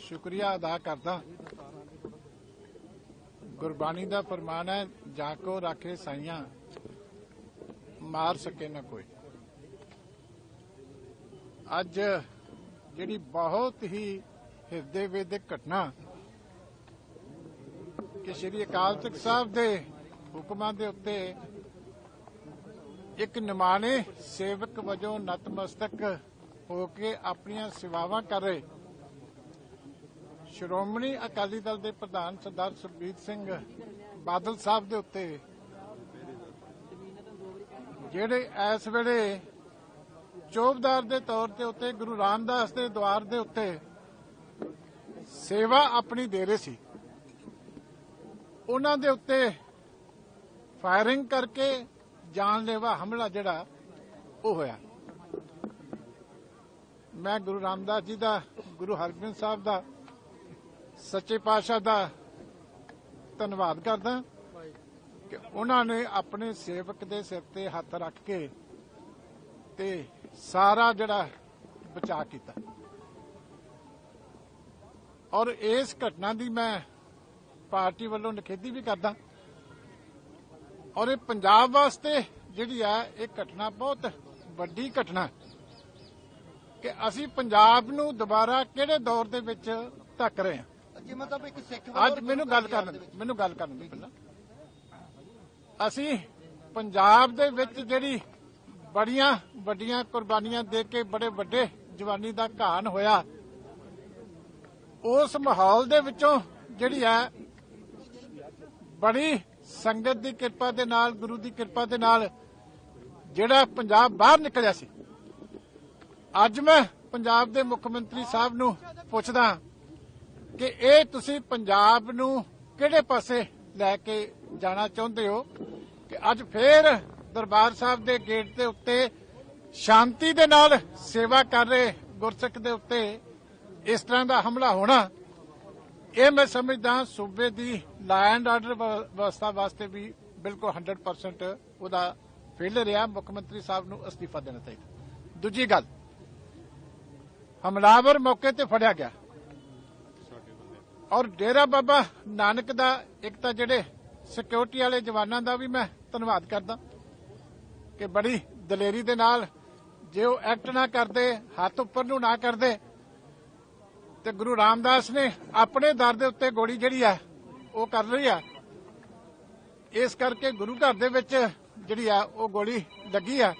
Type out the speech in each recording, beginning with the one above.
ਸ਼ੁਕਰੀਆ ਅਦਾ ਕਰਦਾ। ਗੁਰਬਾਣੀ ਦਾ ਫਰਮਾਨ ਹੈ, ਜਾ ਕੋ ਰਾਖੇ ਸਾਈਆਂ, ਮਾਰ ਸਕੇ ਨਾ ਕੋਈ। ਅੱਜ ਜਿਹੜੀ ਬਹੁਤ ਹੀ ਹਿਰਦੇ ਵੇਦਕ ਘਟਨਾ ਕਿ ਸ਼੍ਰੀ ਅਕਾਲ ਤਖਤ ਸਾਹਿਬ ਦੇ ਹੁਕਮਾਂ ਦੇ ਉੱਤੇ ਇੱਕ ਨਿਮਾਣੇ ਸੇਵਕ ਵਜੋਂ ਨਤਮਸਤਕ ਹੋ ਕੇ ਆਪਣੀਆਂ ਸੇਵਾਵਾਂ ਕਰ ਰਹੇ। ਸ਼੍ਰੋਮਣੀ ਅਕਾਲੀ ਦਲ ਦੇ ਪ੍ਰਧਾਨ ਸਰਦਾਰ ਸੁਖਬੀਰ ਸਿੰਘ ਬਾਦਲ ਸਾਹਿਬ ਦੇ ਉੱਤੇ ਜਿਹੜੇ ਇਸ ਵੇਲੇ ਚੋਬਦਾਰ ਦੇ ਤੌਰ ਤੇ ਉੱਤੇ, ਗੁਰੂ ਰਾਮਦਾਸ ਦੇ ਦਵਾਰ ਦੇ ਉੱਤੇ ਸੇਵਾ ਆਪਣੀ ਦੇ ਰਹੇ ਸੀ। ਉਹਨਾਂ ਦੇ ਉੱਤੇ ਫਾਇਰਿੰਗ ਕਰਕੇ ਜਾਨਲੇਵਾ ਹਮਲਾ ਜਿਹੜਾ, ਉਹ ਹੋਇਆ। ਮੈਂ ਗੁਰੂ ਰਾਮਦਾਸ ਜੀ ਦਾ, ਗੁਰੂ ਹਰਗੋਬਿੰਦ ਸਾਹਿਬ ਦਾ ਸੱਚੇ ਪਾਤਸ਼ਾਹ ਦਾ ਧੰਨਵਾਦ ਕਰਦਾ। ਕਿ ਉਹਨਾਂ ਨੇ ਆਪਣੇ ਸੇਵਕ ਦੇ ਸਿਰ ਤੇ ਹੱਥ ਰੱਖ ਕੇ ਤੇ ਸਾਰਾ ਜਿਹੜਾ ਬਚਾ ਕੀਤਾ। ਔਰ ਇਸ ਘਟਨਾ ਦੀ ਮੈਂ ਪਾਰਟੀ ਵੱਲੋਂ ਨਿਖੇਧੀ ਵੀ ਕਰਦਾ। ਔਰ ਇਹ ਪੰਜਾਬ ਵਾਸਤੇ ਜਿਹੜੀ ਆ, ਇਹ ਘਟਨਾ ਬਹੁਤ ਵੱਡੀ ਘਟਨਾ ਕਿ ਅਸੀਂ ਪੰਜਾਬ ਨੂੰ ਦੁਬਾਰਾ ਕਿਹੜੇ ਦੌਰ ਦੇ ਵਿੱਚ ਧੱਕ ਰਹੇ ਹਾਂ? ਜੀ ਮਤਲਬ ਇੱਕ ਸਿੱਖ ਅੱਜ ਮੈਨੂੰ ਗੱਲ ਕਰਨ ਦਿਓ, ਮੈਨੂੰ ਗੱਲ ਕਰਨ ਪਹਿਲਾਂ। ਅਸੀਂ ਪੰਜਾਬ ਦੇ ਵਿੱਚ ਜਿਹੜੀ ਬੜੀਆਂ ਵੱਡੀਆਂ ਕੁਰਬਾਨੀਆਂ ਦੇ ਕੇ ਬੜੇ ਵੱਡੇ ਜਵਾਨੀ ਦਾ ਘਾਣ ਹੋਇਆ ਉਸ ਮਾਹੌਲ ਦੇ ਵਿੱਚੋਂ ਜਿਹੜੀ ਹੈ ਬੜੀ ਸੰਗਤ ਦੀ ਕਿਰਪਾ ਦੇ ਨਾਲ ਗੁਰੂ ਦੀ ਕਿਰਪਾ ਦੇ ਨਾਲ ਜਿਹੜਾ ਪੰਜਾਬ ਬਾਹਰ ਨਿਕਲਿਆ ਸੀ। ਅੱਜ ਮੈਂ ਪੰਜਾਬ ਦੇ ਮੁੱਖ ਮੰਤਰੀ ਸਾਹਿਬ ਨੂੰ ਪੁੱਛਦਾ ਕਿ ਇਹ ਤੁਸੀਂ ਪੰਜਾਬ ਨੂੰ ਕਿਹੜੇ ਪਾਸੇ ਲੈ ਕੇ ਜਾਣਾ ਚਾਹੁੰਦੇ ਹੋ? ਕਿ ਅੱਜ ਫੇਰ ਦਰਬਾਰ ਸਾਹਿਬ ਦੇ ਗੇਟ ਦੇ ਉੱਤੇ ਸ਼ਾਂਤੀ ਦੇ ਨਾਲ ਸੇਵਾ ਕਰ ਰਹੇ ਗੁਰਸਿੱਖ ਦੇ ਉੱਤੇ ਇਸ ਤਰ੍ਹਾਂ ਦਾ ਹਮਲਾ ਹੋਣਾ, ਇਹ ਮੈਂ ਸਮਝਦਾ ਸੂਬੇ ਦੀ ਲਾ ਐਂਡ ਆਰਡਰ ਵਿਵਸਥਾ ਵਾਸਤੇ ਵੀ ਬਿਲਕੁਲ 100% ਉਹਦਾ ਫੇਲ ਰਿਹਾ। ਮੁੱਖ ਮੰਤਰੀ ਸਾਹਿਬ ਨੂੰ ਅਸਤੀਫਾ ਦੇਣਾ ਚਾਹੀਦਾ। ਦੂਜੀ ਗੱਲ, ਹਮਲਾਵਰ ਮੌਕੇ ਤੇ ਫੜਿਆ ਗਿਆ। ਔਰ ਡੇਰਾ ਬਾਬਾ ਨਾਨਕ ਦਾ ਇੱਕ ਤਾਂ ਜਿਹੜੇ ਸਿਕਿਉਰਿਟੀ ਵਾਲੇ ਜਵਾਨਾਂ ਦਾ ਵੀ ਮੈਂ ਧੰਨਵਾਦ ਕਰਦਾ ਕਿ ਬੜੀ ਦਲੇਰੀ ਦੇ ਨਾਲ ਜੇ ਉਹ ਐਕਟ ਨਾ ਕਰਦੇ, ਹੱਥ ਉੱਪਰ ਨੂੰ ਨਾ ਕਰਦੇ, ਤੇ ਗੁਰੂ ਰਾਮਦਾਸ ਨੇ ਆਪਣੇ ਦਰ ਦੇ ਉੱਤੇ ਗੋਲੀ ਜਿਹੜੀ ਆ, ਉਹ ਕਰ ਰਹੀ ਆ। ਇਸ ਕਰਕੇ ਗੁਰੂ ਘਰ ਦੇ ਵਿੱਚ ਜਿਹੜੀ ਆ, ਉਹ ਗੋਲੀ ਲੱਗੀ ਆ।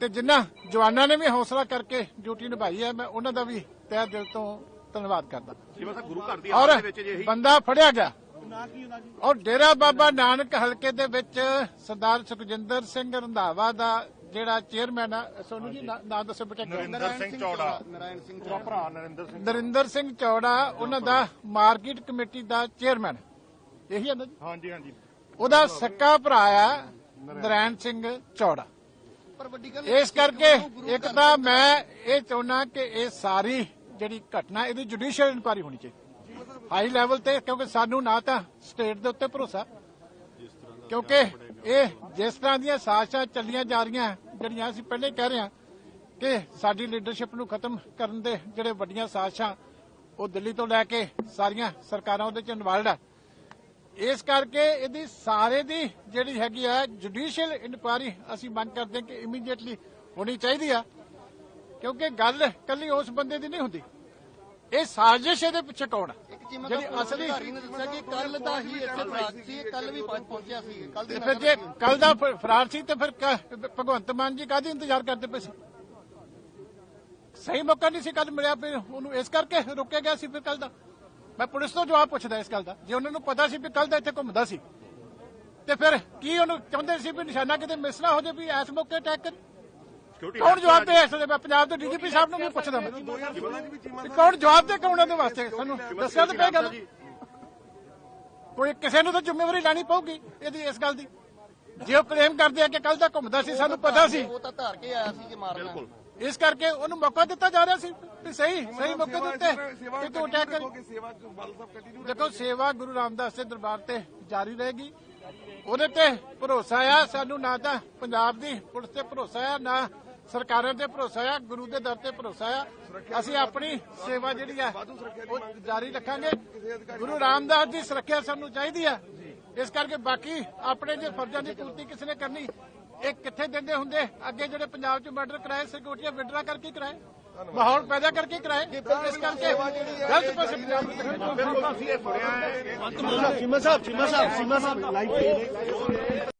ਤੇ ਜਿਨ੍ਹਾਂ ਜਵਾਨਾਂ ਨੇ ਵੀ ਹੌਸਲਾ ਕਰਕੇ ਡਿਊਟੀ ਨਿਭਾਈ ਹੈ ਮੈਂ ਉਹਨਾਂ ਦਾ ਵੀ ਤਹਿ ਦਿਲ ਤੋਂ ਧੰਨਵਾਦ ਕਰਦਾ। ਜਿਵੇਂ ਸਾ ਗੁਰੂ ਘਰ ਦੀ ਔਰ ਆਵਾਜ਼ ਦੇ ਵਿੱਚ ਜਿਹੀ ਬੰਦਾ ਫੜਿਆ ਗਿਆ। ਔਰ ਡੇਰਾ ਬਾਬਾ ਨਾਨਕ ਹਲਕੇ ਦੇ ਵਿੱਚ ਸਰਦਾਰ ਸੁਖਜਿੰਦਰ ਸਿੰਘ ਰੰਧਾਵਾ ਦਾ ਜਿਹੜਾ ਚੇਅਰਮੈਨ ਆ ਸੋਨੂੰ ਜੀ ਨਾਂ ਨਾਂ ਦੱਸੋ ਬੇਟਾ ਨਰਿੰਦਰ ਸਿੰਘ ਚੌੜਾ। ਨਰਾਇਣ ਸਿੰਘ ਚੌੜਾ। ਭਰਾ ਨਰਿੰਦਰ ਸਿੰਘ ਨਰਿੰਦਰ ਸਿੰਘ ਚੌੜਾ ਉਹਨਾਂ ਦਾ ਮਾਰਕੀਟ ਕਮੇਟੀ ਦਾ ਚੇਅਰਮੈਨ। ਇਹੀ ਹੈ ਨਾ ਜੀ? ਹਾਂਜੀ ਹਾਂਜੀ। ਉਹਦਾ ਸੱਕਾ ਭਰਾ ਆ ਨਰਾਇਣ ਸਿੰਘ ਚੌੜਾ। ਪਰ ਵੱਡੀ ਗੱਲ ਇਸ ਕਰਕੇ ਇੱਕ ਤਾਂ ਮੈਂ ਇਹ ਚਾਹੁੰਦਾ ਕਿ ਇਹ ਸਾਰੀ ਜਿਹੜੀ ਘਟਨਾ ਇਹਦੀ ਜੁਡੀਸ਼ੀਅਲ ਇਨਕੁਆਇਰੀ ਹੋਣੀ ਚਾਹੀਦੀ। ਹਾਈ ਲੈਵਲ ਤੇ, ਕਿਉਂਕਿ ਸਾਨੂੰ ਨਾ ਤਾਂ ਸਟੇਟ ਦੇ ਉੱਤੇ ਭਰੋਸਾ, ਕਿਉਂਕਿ ਇਹ ਜਿਸ ਤਰ੍ਹਾਂ ਦੀਆਂ ਸਾਜ਼ਿਸ਼ਾਂ ਚੱਲੀਆਂ ਜਾ ਰਹੀਆਂ, ਜਿਹੜੀਆਂ ਅਸੀਂ ਪਹਿਲੇ ਕਹਿ ਰਹੇ ਹਾਂ ਕਿ ਸਾਡੀ ਲੀਡਰਸ਼ਿਪ ਨੂੰ ਖਤਮ ਕਰਨ ਦੇ ਜਿਹੜੇ ਵੱਡੀਆਂ ਸਾਜ਼ਿਸ਼ਾਂ, ਉਹ ਦਿੱਲੀ ਤੋਂ ਲੈ ਕੇ ਸਾਰੀਆਂ ਸਰਕਾਰਾਂ ਉਹਦੇ ਚ ਇਨਵੋਲਡ ਆ। ਇਸ ਕਰਕੇ ਇਹਦੀ ਸਾਰੇ ਦੀ ਜਿਹੜੀ ਹੈਗੀ ਆ ਜੁਡੀਸ਼ੀਅਲ ਇਨਕੁਆਇਰੀ ਅਸੀਂ ਮੰਗ ਕਰਦੇ ਹਾਂ ਕਿ ਇਮੀਡੀਏਟਲੀ ਹੋਣੀ ਚਾਹੀਦੀ ਆ। ਕਿਉਂਕਿ ਗੱਲ ਕੱਲੀ ਉਸ ਬੰਦੇ ਦੀ ਨਹੀਂ ਹੁੰਦੀ। ਇਹ ਸਾਜ਼ਿਸ਼ ਇਹਦੇ ਪਿੱਛੇ ਕੌਣ ਹੈ ਜਿਹੜੀ ਅਸਲੀ ਅਧਿਕਾਰੀ ਨੇ ਦੱਸਿਆ ਕਿ ਕੱਲ ਦਾ ਹੀ ਇੱਥੇ ਫਰਾਕ ਸੀ ਕੱਲ ਵੀ ਪਹੁੰਚ- ਪਹੁੰਚਿਆ ਸੀ ਕੱਲ ਤੇ ਦੀ ਫਿਰ ਜੇ ਕੱਲ ਦਾ ਫਰਾਰ ਸੀ ਤੇ ਫਿਰ ਭਗਵੰਤ ਮਾਨ ਜੀ ਕਾਹਦੀ ਇੰਤਜ਼ਾਰ ਕਰਦੇ ਪਏ ਸੀ? ਸਹੀ ਮੌਕਾ ਨਹੀਂ ਸੀ ਕੱਲ ਮਿਲਿਆ ਫਿਰ ਉਹਨੂੰ ਇਸ ਕਰਕੇ ਰੋਕਿਆ ਗਿਆ ਸੀ ਫਿਰ ਕੱਲ ਦਾ। ਮੈਂ ਪੁਲਿਸ ਤੋਂ ਜਵਾਬ ਪੁੱਛਦਾ ਇਸ ਗੱਲ ਦਾ ਜੇ ਉਹਨਾਂ ਨੂੰ ਪਤਾ ਸੀ ਵੀ ਕੱਲ ਦਾ ਇੱਥੇ ਘੁੰਮਦਾ ਸੀ ਤੇ ਫਿਰ ਕੀ ਉਹਨੂੰ ਚਾਹੁੰਦੇ ਸੀ ਵੀ ਨਿਸ਼ਾਨਾ ਕਿਤੇ ਮਿਸ ਨਾ ਹੋ ਜਾਵੇ ਵੀ ਇਸ ਮੌਕੇ ਅਟੈਕ ਕਰ ਕੌਣ ਜਵਾਬ ਦੇ ਇਸ ਦੇ ਮੈਂ ਪੰਜਾਬ ਦੇ ਡੀਜੀਪੀ ਸਾਹਿਬ ਨੂੰ ਵੀ ਪੁੱਛਦਾ ਮੈਂ। ਕੌਣ ਜਵਾਬ ਦੇ ਕੌਣ ਉਹਦੇ ਵਾਸਤੇ? ਸਾਨੂੰ ਦੱਸਿਆ ਤਾਂ ਪਏਗਾ ਨਾ ਕੋਈ ਕਿਸੇ ਨੂੰ ਤਾਂ ਜ਼ਿੰਮੇਵਾਰੀ ਲੈਣੀ ਪਊਗੀ ਇਹਦੀ ਇਸ ਗੱਲ ਦੀ। ਜੇ ਉਹ ਕਲੇਮ ਕਰਦੇ ਆ ਕਿ ਕੱਲ ਦਾ ਘੁੰਮਦਾ ਸੀ ਸਾਨੂੰ ਪਤਾ ਸੀ। ਉਹ ਤਾਂ ਧਾਰ ਕੇ ਆਇਆ ਸੀ ਕਿ ਮਾਰਨਾ ਇਸ ਕਰਕੇ ਉਹਨੂੰ ਮੌਕਾ ਦਿੱਤਾ ਜਾ ਰਿਹਾ ਸੀ ਵੀ ਸਹੀ ਸਹੀ ਮੌਕੇ ਦੇ ਉੱਤੇ ਕਿ ਤੂੰ ਅਟੈਕ ਕਰੀ। ਸੇਵਾ ਬਾਲ ਸਾਹਿਬ ਕੰਟੀਨਿਊ ਦੇਖੋ ਸੇਵਾ ਗੁਰੂ ਰਾਮਦਾਸ ਦੇ ਦਰਬਾਰ ਤੇ ਜਾਰੀ ਰਹੇਗੀ। ਉਹਦੇ ਤੇ ਭਰੋਸਾ ਆ ਸਾਨੂੰ ਨਾ ਤਾਂ ਪੰਜਾਬ ਦੀ ਪੁਲਿਸ ਤੇ ਭਰੋਸਾ ਆ ਨਾ ਸਰਕਾਰਾਂ ਤੇ ਭਰੋਸਾ ਆ ਗੁਰੂ ਦੇ ਦਰ ਤੇ ਭਰੋਸਾ ਆ। ਅਸੀਂ ਆਪਣੀ ਸੇਵਾ ਜਿਹੜੀ ਆ ਉਹ ਜਾਰੀ ਰੱਖਾਂਗੇ। ਗੁਰੂ ਰਾਮਦਾਸ ਦੀ ਸੁਰੱਖਿਆ ਸਾਨੂੰ ਚਾਹੀਦੀ ਆ। ਇਸ ਕਰਕੇ ਬਾਕੀ ਆਪਣੇ ਜੇ ਫਰਜ਼ਾਂ ਦੀ ਪੂਰਤੀ ਕਿਸੇ ਨੇ ਕਰਨੀ ਇਹ ਕਿੱਥੇ ਦਿੰਦੇ ਹੁੰਦੇ? ਅੱਗੇ ਜਿਹੜੇ ਪੰਜਾਬ 'ਚ ਮਰਡਰ ਕਰਾਏ ਸਿਕਿਉਰਟੀਆਂ ਵਿਡਰਾ ਕਰਕੇ ਕਰਾਏ। ਮਾਹੌਲ ਪੈਦਾ ਕਰਕੇ ਕਰਾਏ। ਇਸ ਕਰਕੇ ਗਲਤ ਪਾਸੇ ਪੰਜਾਬ ਨੂੰ ਦਿਖਾਉਣਾ ਚੀਮਾ ਸਾਹਿਬ ਚੀਮਾ ਸਾਹਿਬ ਚੀਮਾ ਸਾਹਿਬ ਲਾਈਵ